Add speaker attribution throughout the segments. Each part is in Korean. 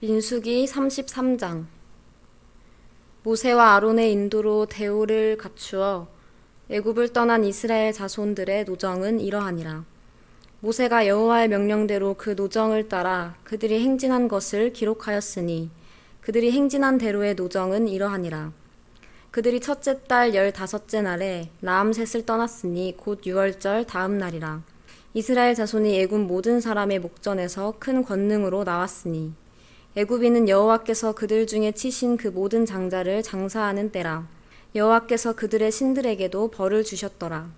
Speaker 1: 민수기 33장 모세와 아론의 인도로 대우를 갖추어 애굽을 떠난 이스라엘 자손들의 노정은 이러하니라. 모세가 여호와의 명령대로 그 노정을 따라 그들이 행진한 것을 기록하였으니 그들이 행진한 대로의 노정은 이러하니라. 그들이 첫째 달 열다섯째 날에 라암셋을 떠났으니 곧 유월절 다음 날이라. 이스라엘 자손이 애굽 모든 사람의 목전에서 큰 권능으로 나왔으니 애굽인은 여호와께서 그들 중에 치신 그 모든 장자를 장사하는 때라. 여호와께서 그들의 신들에게도 벌을 주셨더라.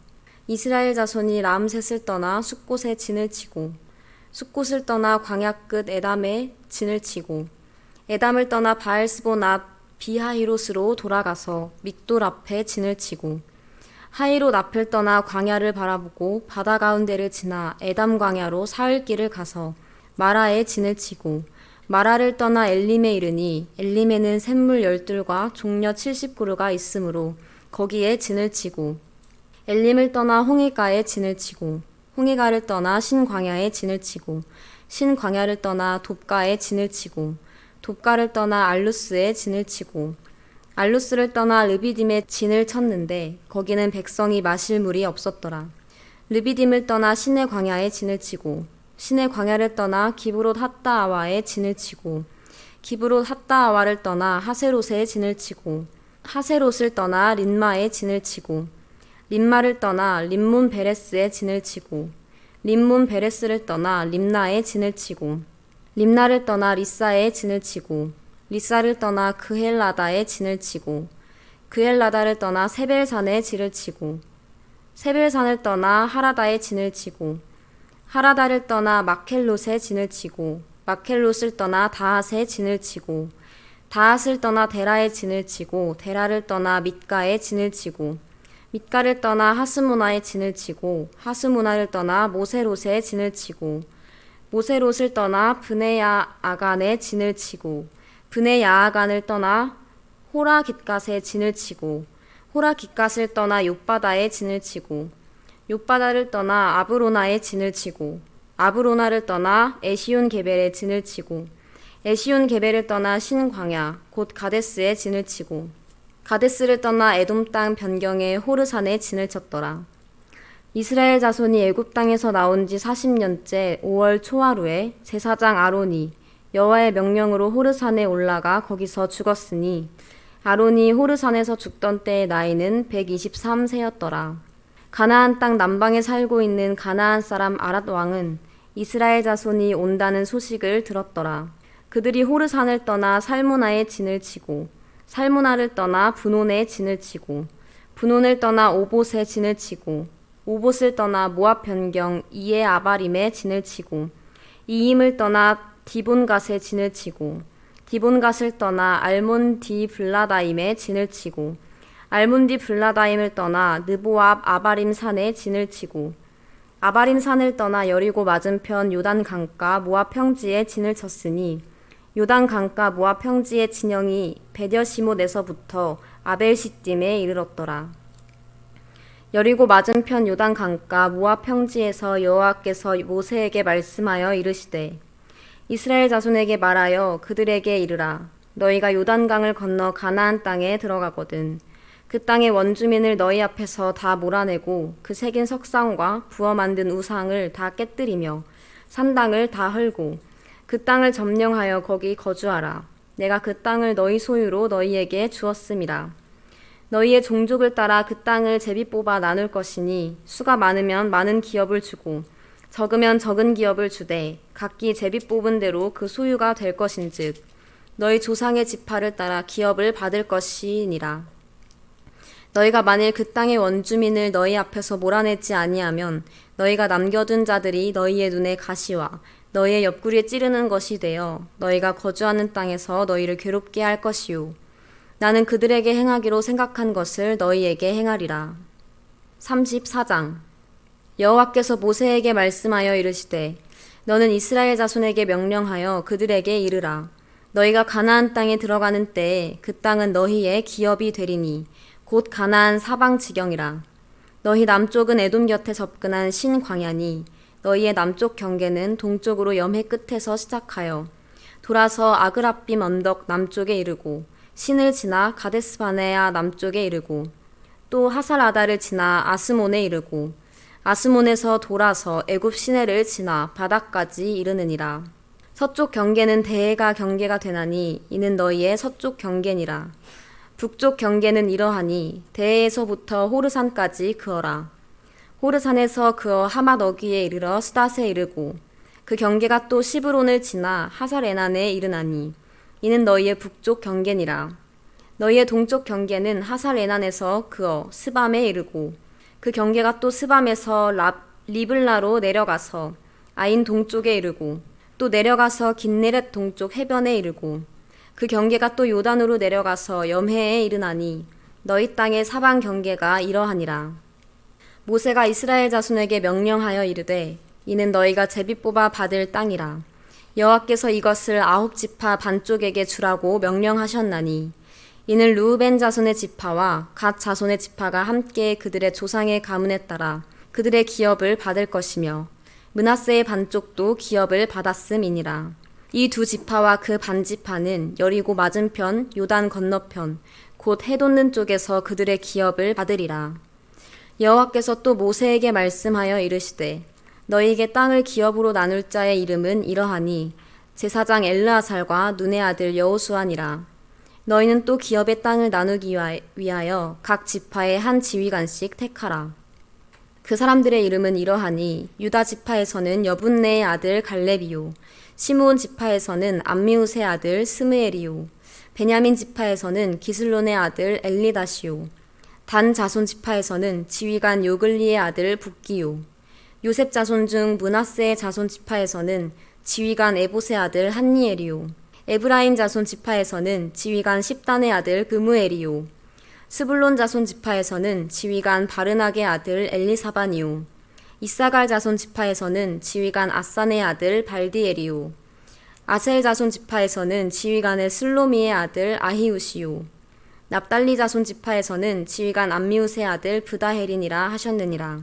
Speaker 1: 이스라엘 자손이 람셋을 떠나 숲곳에 진을 치고 숲곳을 떠나 광야 끝 에담에 진을 치고 에담을 떠나 바알스본 앞 비하히롯으로 돌아가서 믹돌 앞에 진을 치고 하이롯 앞을 떠나 광야를 바라보고 바다 가운데를 지나 에담 광야로 사흘 길을 가서 마라에 진을 치고 마라를 떠나 엘림에 이르니 엘림에는 샘물 열둘과 종려 칠십 그루가 있으므로 거기에 진을 치고 엘림을 떠나 홍해가에 진을 치고 홍해가를 떠나 신광야에 진을 치고 신광야를 떠나 돕가에 진을 치고 돕가를 떠나 알루스에 진을 치고 알루스를 떠나 르비딤에 진을 쳤는데 거기는 백성이 마실 물이 없었더라. 르비딤을 떠나 신의 광야에 진을 치고 신의 광야를 떠나 기브롯 핫다아와에 진을 치고 기브롯 핫다아와를 떠나 하세롯에 진을 치고 하세롯을 떠나 린마에 진을 치고 린마를 떠나 림몬 베레스에 진을 치고 림몬 베레스를 떠나 림나에 진을 치고 림나를 떠나 리사에 진을 치고 리사를 떠나 그헬라다에 진을 치고 그헬라다를 떠나 세벨산에 진을 치고 세벨산을 떠나 하라다에 진을 치고 하라다를 떠나 마켈롯에 진을 치고 마켈롯을 떠나 다핫에 진을 치고 다핫을 떠나 데라에 진을 치고 데라를 떠나 밑가에 진을 치고 밑가를 떠나 하스모나에 진을 치고 하스모나를 떠나 모세롯에 진을 치고 모세롯을 떠나 브네야 아간에 진을 치고 브네야 아간을 떠나 호라 깃갓에 진을 치고 호라 깃갓을 떠나 욕바다에 진을 치고 욕바다를 떠나 아브로나에 진을 치고 아브로나를 떠나 에시온 게벨에 진을 치고 에시온 게벨을 떠나 신광야 곧 가데스에 진을 치고 가데스를 떠나 에돔 땅 변경에 호르산에 진을 쳤더라. 이스라엘 자손이 애굽 땅에서 나온 지 40년째 5월 초하루에 제사장 아론이 여호와의 명령으로 호르산에 올라가 거기서 죽었으니 아론이 호르산에서 죽던 때의 나이는 123세였더라. 가나안 땅 남방에 살고 있는 가나안 사람 아랏 왕은 이스라엘 자손이 온다는 소식을 들었더라. 그들이 호르산을 떠나 살모나에 진을 치고 살모나를 떠나 분온에 진을 치고 분온을 떠나 오봇에 진을 치고 오봇을 떠나 모압 변경 이에 아바림에 진을 치고 이임을 떠나 디본갓에 진을 치고 디본갓을 떠나 알몬 디 블라다임에 진을 치고 알몬 디 블라다임을 떠나 느보압 아바림 산에 진을 치고 아바림 산을 떠나 여리고 맞은편 요단 강가 모압 평지에 진을 쳤으니 요단 강가 모압 평지의 진영이 베뎌시못에서부터 아벨시딤에 이르렀더라. 여리고 맞은편 요단 강가 모압 평지에서 여호와께서 모세에게 말씀하여 이르시되 이스라엘 자손에게 말하여 그들에게 이르라 너희가 요단강을 건너 가나안 땅에 들어가거든 그 땅의 원주민을 너희 앞에서 다 몰아내고 그 새긴 석상과 부어 만든 우상을 다 깨뜨리며 산당을 다 헐고 그 땅을 점령하여 거기 거주하라. 내가 그 땅을 너희 소유로 너희에게 주었음이라 너희의 종족을 따라 그 땅을 제비 뽑아 나눌 것이니 수가 많으면 많은 기업을 주고 적으면 적은 기업을 주되 각기 제비 뽑은 대로 그 소유가 될 것인즉 너희 조상의 지파를 따라 기업을 받을 것이니라 너희가 만일 그 땅의 원주민을 너희 앞에서 몰아내지 아니하면 너희가 남겨둔 자들이 너희의 눈에 가시와 너희의 옆구리에 찌르는 것이 되어 너희가 거주하는 땅에서 너희를 괴롭게 할 것이요. 나는 그들에게 행하기로 생각한 것을 너희에게 행하리라. 34장. 여호와께서 모세에게 말씀하여 이르시되 너는 이스라엘 자손에게 명령하여 그들에게 이르라. 너희가 가나안 땅에 들어가는 때에 그 땅은 너희의 기업이 되리니 곧 가나안 사방 지경이라 너희 남쪽은 에돔 곁에 접근한 신광야니 너희의 남쪽 경계는 동쪽으로 염해 끝에서 시작하여 돌아서 아그라빔 언덕 남쪽에 이르고 신을 지나 가데스 바네아 남쪽에 이르고 또 하살아다를 지나 아스몬에 이르고 아스몬에서 돌아서 애굽 시내를 지나 바다까지 이르느니라. 서쪽 경계는 대해가 경계가 되나니 이는 너희의 서쪽 경계니라. 북쪽 경계는 이러하니 대해에서부터 호르산까지 그어라. 호르산에서 그어 하맛 어귀에 이르러 스닷에 이르고 그 경계가 또 시브론을 지나 하살에난에 이르나니 이는 너희의 북쪽 경계니라. 너희의 동쪽 경계는 하살에난에서 그어 스밤에 이르고 그 경계가 또 스밤에서 랍, 리블라로 내려가서 아인 동쪽에 이르고 또 내려가서 긴네렛 동쪽 해변에 이르고 그 경계가 또 요단으로 내려가서 염해에 이르나니 너희 땅의 사방 경계가 이러하니라. 모세가 이스라엘 자손에게 명령하여 이르되 이는 너희가 제비 뽑아 받을 땅이라. 여호와께서 이것을 아홉 지파 반쪽에게 주라고 명령하셨나니 이는 루우벤 자손의 지파와 갓 자손의 지파가 함께 그들의 조상의 가문에 따라 그들의 기업을 받을 것이며 문하세의 반쪽도 기업을 받았음이니라. 이 두 지파와 그 반지파는 여리고 맞은편 요단 건너편 곧 해돋는 쪽에서 그들의 기업을 받으리라. 여호와께서 또 모세에게 말씀하여 이르시되 너희에게 땅을 기업으로 나눌 자의 이름은 이러하니 제사장 엘르아살과 눈의 아들 여호수아니라. 너희는 또 기업의 땅을 나누기 위하여 각 지파의 한 지휘관씩 택하라. 그 사람들의 이름은 이러하니 유다 지파에서는 여분네의 아들 갈렙이요 시므온 지파에서는 암미우스의 아들 스무엘이요. 베냐민 지파에서는 기슬론의 아들 엘리다시요. 단 자손 지파에서는 지휘관 요글리의 아들 북기요. 요셉 자손 중 문하세의 자손 지파에서는 지휘관 에봇의 아들 한니엘이요. 에브라임 자손 지파에서는 지휘관 십단의 아들 그무엘이요. 스불론 자손 지파에서는 지휘관 바르낙의 아들 엘리사반이요 이사갈 자손 지파에서는 지휘관 아산의 아들 발디엘이요 아셀 자손 지파에서는 지휘관의 슬로미의 아들 아히우시요 납달리 자손 지파에서는 지휘관 암미우스의 아들 부다헤린이라 하셨느니라.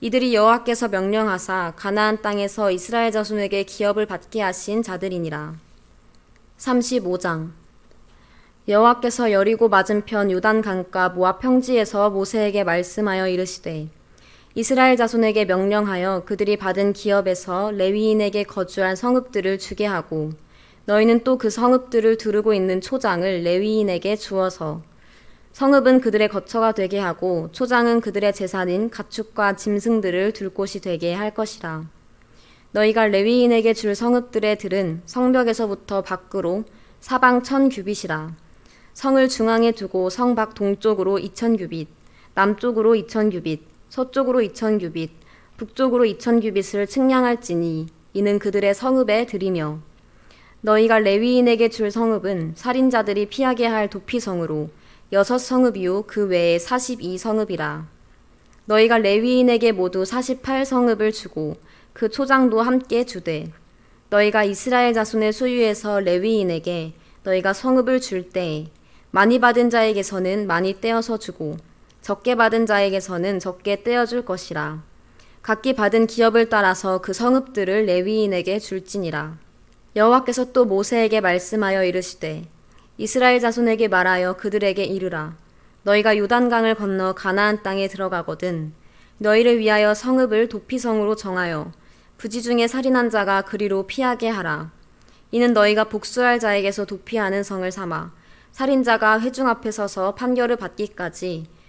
Speaker 1: 이들이 여호와께서 명령하사 가나안 땅에서 이스라엘 자손에게 기업을 받게 하신 자들이니라. 35장. 여호와께서 여리고 맞은편 요단 강가 모압 평지에서 모세에게 말씀하여 이르시되 이스라엘 자손에게 명령하여 그들이 받은 기업에서 레위인에게 거주할 성읍들을 주게 하고 너희는 또 그 성읍들을 두르고 있는 초장을 레위인에게 주어서 성읍은 그들의 거처가 되게 하고 초장은 그들의 재산인 가축과 짐승들을 둘 곳이 되게 할 것이라. 너희가 레위인에게 줄 성읍들의 들은 성벽에서부터 밖으로 사방 천 규빗이라. 성을 중앙에 두고 성 밖 동쪽으로 이천 규빗, 남쪽으로 이천 규빗, 서쪽으로 이천 규빗, 북쪽으로 이천 규빗을 측량할지니 이는 그들의 성읍에 들이며 너희가 레위인에게 줄 성읍은 살인자들이 피하게 할 도피성으로 여섯 성읍이요 그 외에 사십이 성읍이라. 너희가 레위인에게 모두 사십팔 성읍을 주고 그 초장도 함께 주되 너희가 이스라엘 자손의 소유에서 레위인에게 너희가 성읍을 줄 때에 많이 받은 자에게서는 많이 떼어서 주고 적게 받은 자에게서는 적게 떼어줄 것이라. 각기 받은 기업을 따라서 그 성읍들을 레위인에게 줄지니라. 여호와께서 또 모세에게 말씀하여 이르시되 이스라엘 자손에게 말하여 그들에게 이르라. 너희가 요단강을 건너 가나안 땅에 들어가거든 너희를 위하여 성읍을 도피성으로 정하여 부지 중에 살인한 자가 그리로 피하게 하라. 이는 너희가 복수할 자에게서 도피하는 성을 삼아 살인자가 회중 앞에 서서 판결을 받기까지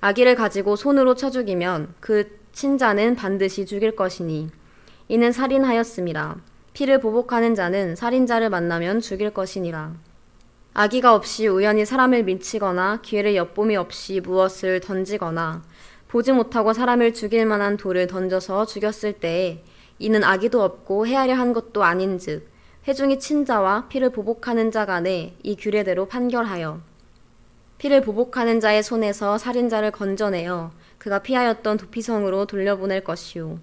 Speaker 1: 아기를 가지고 손으로 쳐 죽이면 그 친자는 반드시 죽일 것이니 이는 살인하였음이라 피를 보복하는 자는 살인자를 만나면 죽일 것이니라. 아기가 없이 우연히 사람을 밀치거나 기회를 엿봄이 없이 무엇을 던지거나 보지 못하고 사람을 죽일 만한 돌을 던져서 죽였을 때에 이는 아기도 없고 헤아려 한 것도 아닌즉 회중이 친자와 피를 보복하는 자 간에 이 규례대로 판결하여 피를 보복하는 자의 손에서 살인자를 건져내어 그가 피하였던 도피성으로 돌려보낼 것이요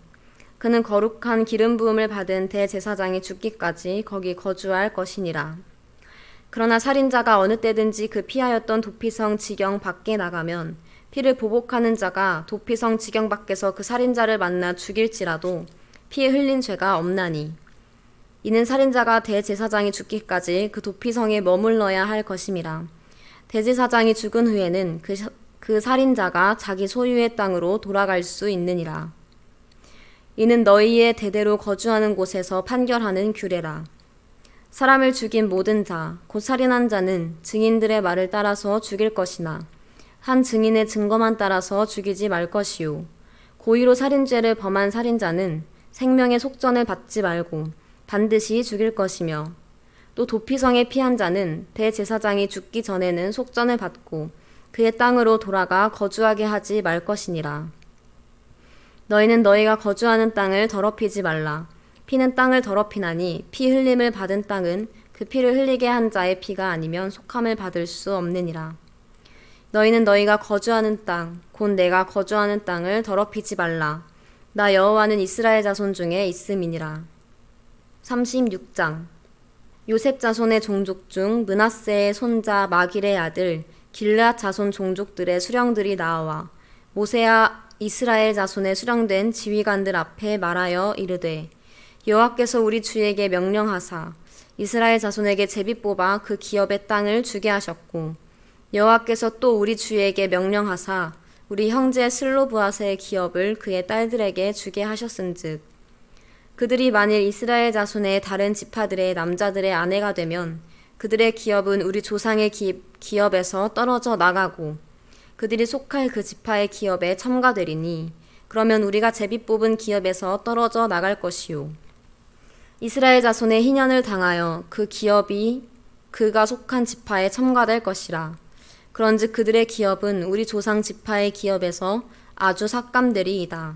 Speaker 1: 그는 거룩한 기름 부음을 받은 대제사장이 죽기까지 거기 거주할 것이니라. 그러나 살인자가 어느 때든지 그 피하였던 도피성 지경 밖에 나가면 피를 보복하는 자가 도피성 지경 밖에서 그 살인자를 만나 죽일지라도 피에 흘린 죄가 없나니. 이는 살인자가 대제사장이 죽기까지 그 도피성에 머물러야 할 것임이라 대제사장이 죽은 후에는 그, 사- 그 살인자가 자기 소유의 땅으로 돌아갈 수 있느니라 이는 너희의 대대로 거주하는 곳에서 판결하는 규례라 사람을 죽인 모든 자, 곧 살인한 자는 증인들의 말을 따라서 죽일 것이나 한 증인의 증거만 따라서 죽이지 말 것이요. 고의로 살인죄를 범한 살인자는 생명의 속전을 받지 말고 반드시 죽일 것이며 또 도피성에 피한 자는 대제사장이 죽기 전에는 속전을 받고 그의 땅으로 돌아가 거주하게 하지 말 것이니라. 너희는 너희가 거주하는 땅을 더럽히지 말라. 피는 땅을 더럽히나니 피 흘림을 받은 땅은 그 피를 흘리게 한 자의 피가 아니면 속함을 받을 수 없느니라. 너희는 너희가 거주하는 땅, 곧 내가 거주하는 땅을 더럽히지 말라. 나 여호와는 이스라엘 자손 중에 있음이니라. 36장 요셉 자손의 종족 중 문하세의 손자 마길의 아들 길앗 자손 종족들의 수령들이 나와 모세와 이스라엘 자손의 수령된 지휘관들 앞에 말하여 이르되 여호와께서 우리 주에게 명령하사 이스라엘 자손에게 제비 뽑아 그 기업의 땅을 주게 하셨고 여호와께서 또 우리 주에게 명령하사 우리 형제 슬로브아스의 기업을 그의 딸들에게 주게 하셨은즉 그들이 만일 이스라엘 자손의 다른 지파들의 남자들의 아내가 되면 그들의 기업은 우리 조상의 기, 기업에서 떨어져 나가고 그들이 속할 그 지파의 기업에 첨가되리니 그러면 우리가 제비 뽑은 기업에서 떨어져 나갈 것이요 이스라엘 자손의 희년을 당하여 그 기업이 그가 속한 지파에 첨가될 것이라 그런즉 그들의 기업은 우리 조상 지파의 기업에서 아주 삭감되리이다.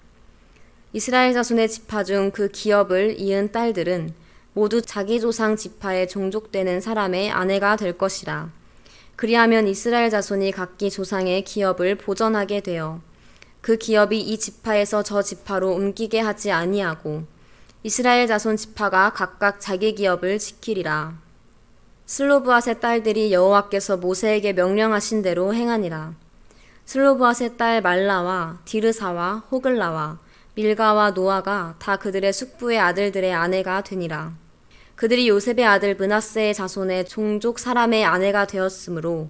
Speaker 1: 이스라엘 자손의 지파 중 그 기업을 이은 딸들은 모두 자기 조상 지파에 종족되는 사람의 아내가 될 것이라. 그리하면 이스라엘 자손이 각기 조상의 기업을 보전하게 되어 그 기업이 이 지파에서 저 지파로 옮기게 하지 아니하고 이스라엘 자손 지파가 각각 자기 기업을 지키리라. 슬로브앗의 딸들이 여호와께서 모세에게 명령하신 대로 행하니라. 슬로브앗의 딸 말라와 디르사와 호글라와 밀가와 노아가 다 그들의 숙부의 아들들의 아내가 되니라. 그들이 요셉의 아들 문하세의 자손의 종족 사람의 아내가 되었으므로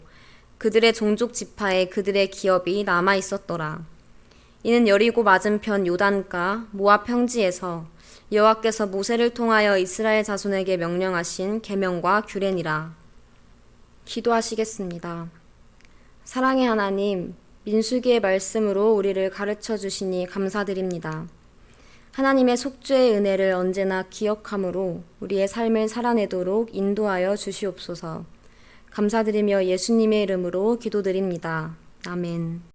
Speaker 1: 그들의 종족 지파에 그들의 기업이 남아 있었더라. 이는 여리고 맞은편 요단가 모압 평지에서 여호와께서 모세를 통하여 이스라엘 자손에게 명령하신 계명과 규례니라. 기도하시겠습니다. 사랑의 하나님, 민수기의 말씀으로 우리를 가르쳐 주시니 감사드립니다. 하나님의 속죄의 은혜를 언제나 기억함으로 우리의 삶을 살아내도록 인도하여 주시옵소서. 감사드리며 예수님의 이름으로 기도드립니다. 아멘.